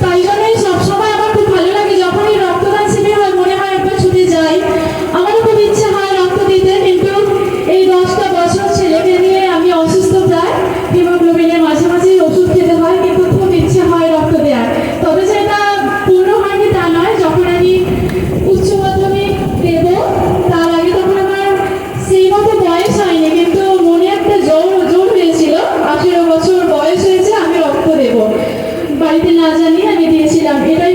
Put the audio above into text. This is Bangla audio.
找一个。না জানিয়ে আমি দিয়েছিলাম। এটাই